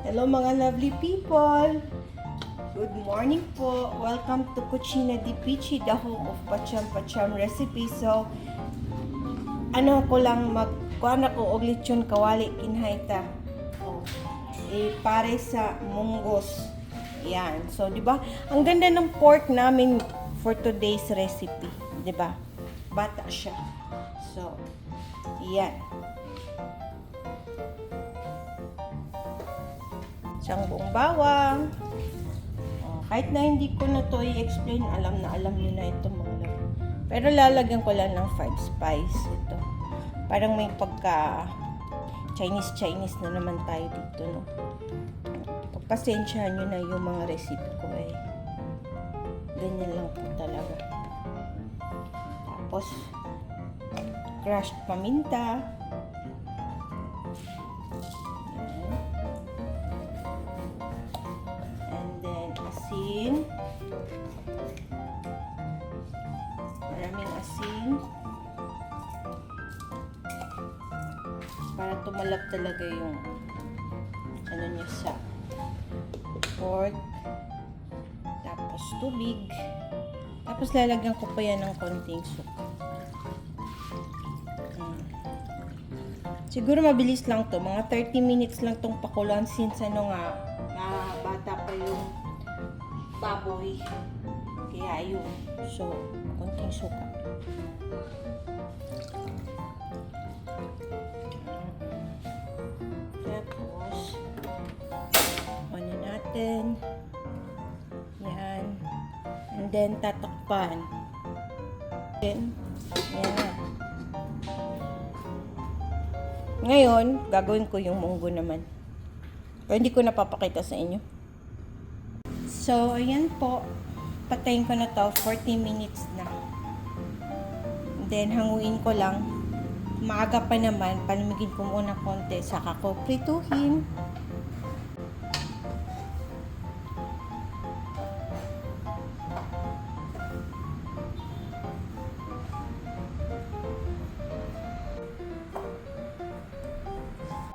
Hello mga lovely people! Good morning po! Welcome to Cucina di Pichi, the home of Pacham Pacham recipe. So, ano ko lang mag kuan ako og lechon kawali kinhayta. Oh. Eh, pare sa munggos. Yan. So, di ba? Ang ganda ng pork namin for today's recipe. Di ba? Bata siya. So, yan. Siyang buong bawang. Oh, kahit na hindi ko na to i-explain, alam na alam niyo na ito mga love. Pero lalagyan ko lang ng five spice ito. Parang may pagka Chinese-Chinese na naman tayo dito, no? Pagpasensyahan nyo na yung mga recipe ko eh. Ganyan lang po talaga. Tapos, crushed paminta. Asin. Para tumalab talaga yung ano niya sa pork. Tapos tubig. Tapos lalagyan ko pa yan ng konting suka. Mm. Siguro mabilis lang to. Mga 30 minutes lang tong pakuluan since ano nga, ah, bata pa yung baboy. Kaya yun. So, konting suka. Tapos, ano natin. Yan. And then, tatakpan. Then, yan. Ngayon, gagawin ko yung munggo naman. Pero hindi ko napapakita sa inyo. So, ayan po. Patayin ko na to. 40 minutes na. Then, hanguin ko lang. Maaga pa naman. Palamigin ko muna konti. Saka ko prituhin.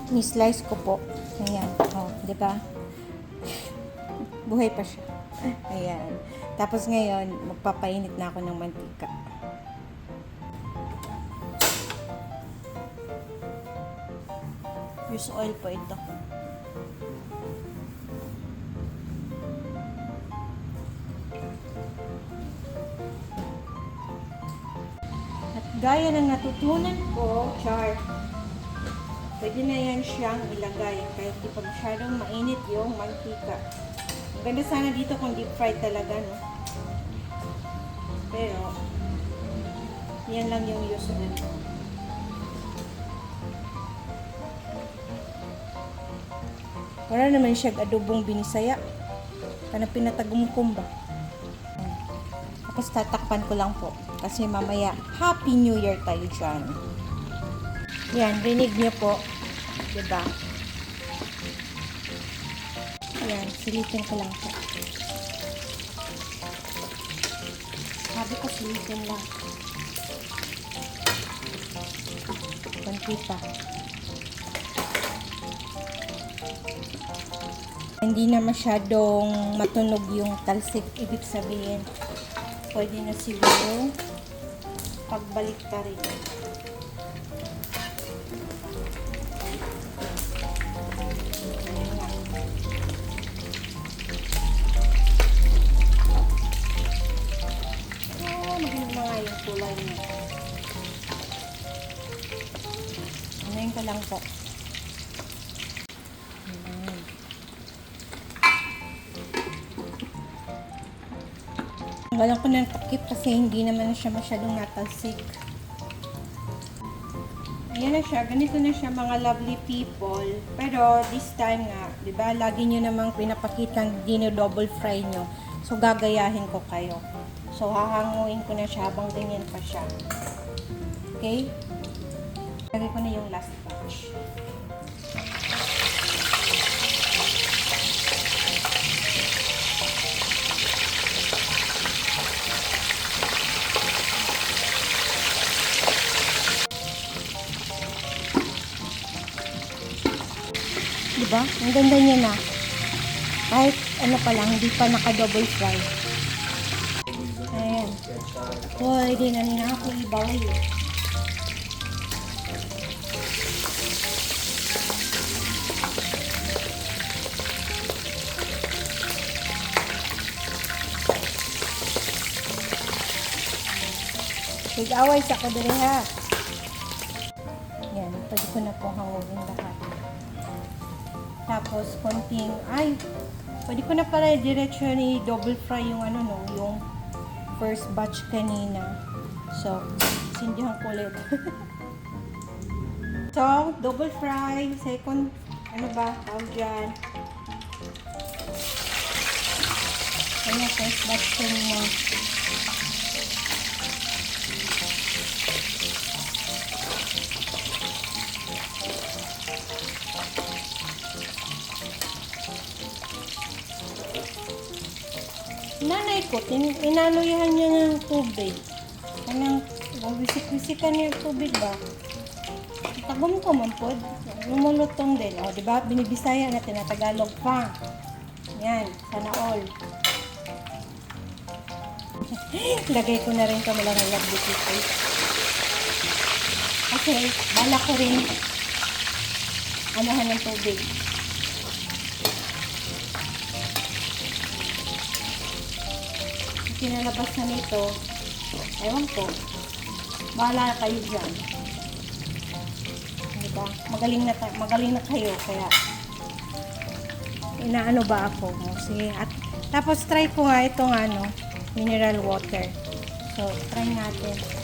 Ni-slice ko po. Ayan. Oh, di ba? Buhay pa siya. Ayan. Tapos ngayon, magpapainit na ako ng mantika. Use oil po ito. At gaya ng natutunan ko, char, pwede na yan siyang ilagay kahit di pa masyadong mainit yung mantika. Ang ganda sana dito kung deep fried talaga, no? Pero, yan lang yung usual. Wala naman siya adobong binisaya. Kana pinatagumkum ba? Tapos tatakpan ko lang po. Kasi mamaya, Happy New Year tayo dyan. Yan, rinig niyo po. 'Di ba? Yan, silipin ko lang po. Sabi ko silipin lang. Kunti pa. Hindi na masyadong matunog yung talsik. Ibig sabihin, pwede na siguro pagbalik ka rin. Oh, kulay niya. Ano ko lang po. Tanggalan ko ng takip kasi hindi naman na siya masyadong natalsik. Ayan na siya. Ganito na siya mga lovely people. Pero this time nga, di ba, lagi nyo namang pinapakitang dino-double fry nyo. So, gagayahin ko kayo. So, hahanguin ko na siya habang ganyan pa siya. Okay? Lagay ko na yung last batch. Di di ba? Ang ganda niya na. Kahit ano pa lang, hindi pa naka-double fry. Ayan. Pwede na nila ako ibawal eh. Big-away sa ko ha. Yan, pwede ko na po hangulin lahat. Tapos, konting, ay, pwede ko na pala diretso ni double fry yung ano no, yung first batch kanina. So, sindihan ko ulit. so, double fry, second, ano ba, tawag dyan. Ano, first batch kanina. Nanay ko, tin inaluyahan niya ng tubig. Anong, wisik-wisikan niya tubig ba? Tagom ko man po. Lumulutong din. O, di ba? Binibisaya na tinatagalog pa. Yan, sana all. Lagay ko na rin kami lang ng lovely people. Okay, bala ko rin anahan ng tubig. Kinalabas na nito, ewan ko, bahala kayo dyan. Diba? Magaling na, magaling na kayo, kaya inaano ba ako? Sige, at tapos try ko nga itong ano, mineral water. So, try natin.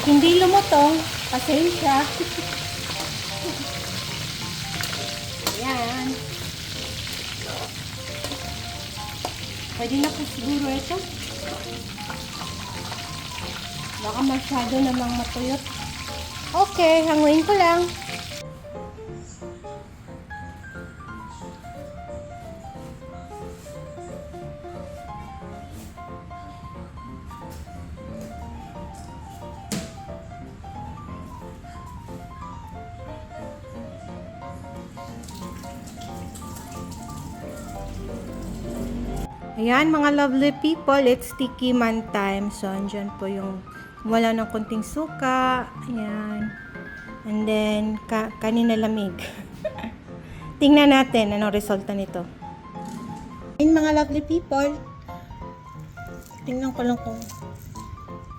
Pag hindi lumutong, pasensya. Ayan. Pwede na po siguro ito. Baka masyado namang matuyot. Okay, hanguin ko lang. Ayan, mga lovely people, it's sticky man time. So, andyan po yung wala ng konting suka. Ayan. And then, ka kanina lamig. Tingnan natin anong resulta nito. Ayan, mga lovely people. Tingnan ko lang kung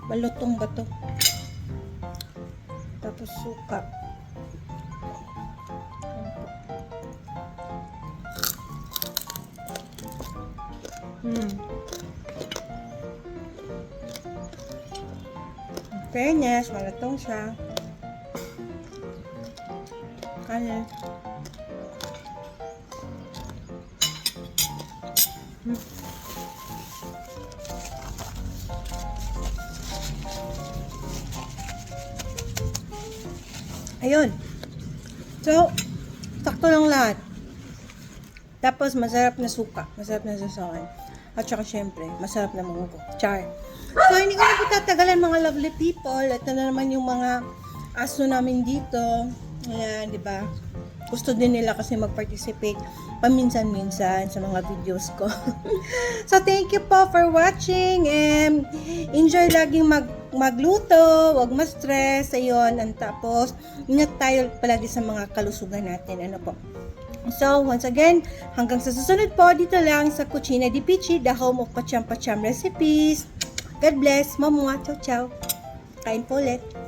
balutong ba to. Tapos suka. Hmm. Fairness, malatong siya. Kanin. Hmm. Ayun. So, sakto lang lahat. Tapos, masarap na suka. Masarap na sasawan. At saka, syempre, masarap na munggo. Char. So, hindi ko na po tatagalan mga lovely people. Ito na naman yung mga aso namin dito. Ayan, di ba? Gusto din nila kasi mag-participate paminsan-minsan sa mga videos ko. so, thank you po for watching and enjoy laging mag magluto, wag ma-stress, ayun, and tapos, ingat tayo palagi sa mga kalusugan natin, ano po. So, once again, hanggang sa susunod po, dito lang sa Cucina di Pichi, the home of Pacham Pacham recipes. God bless. Mamua. Ciao, ciao. Kain po ulit.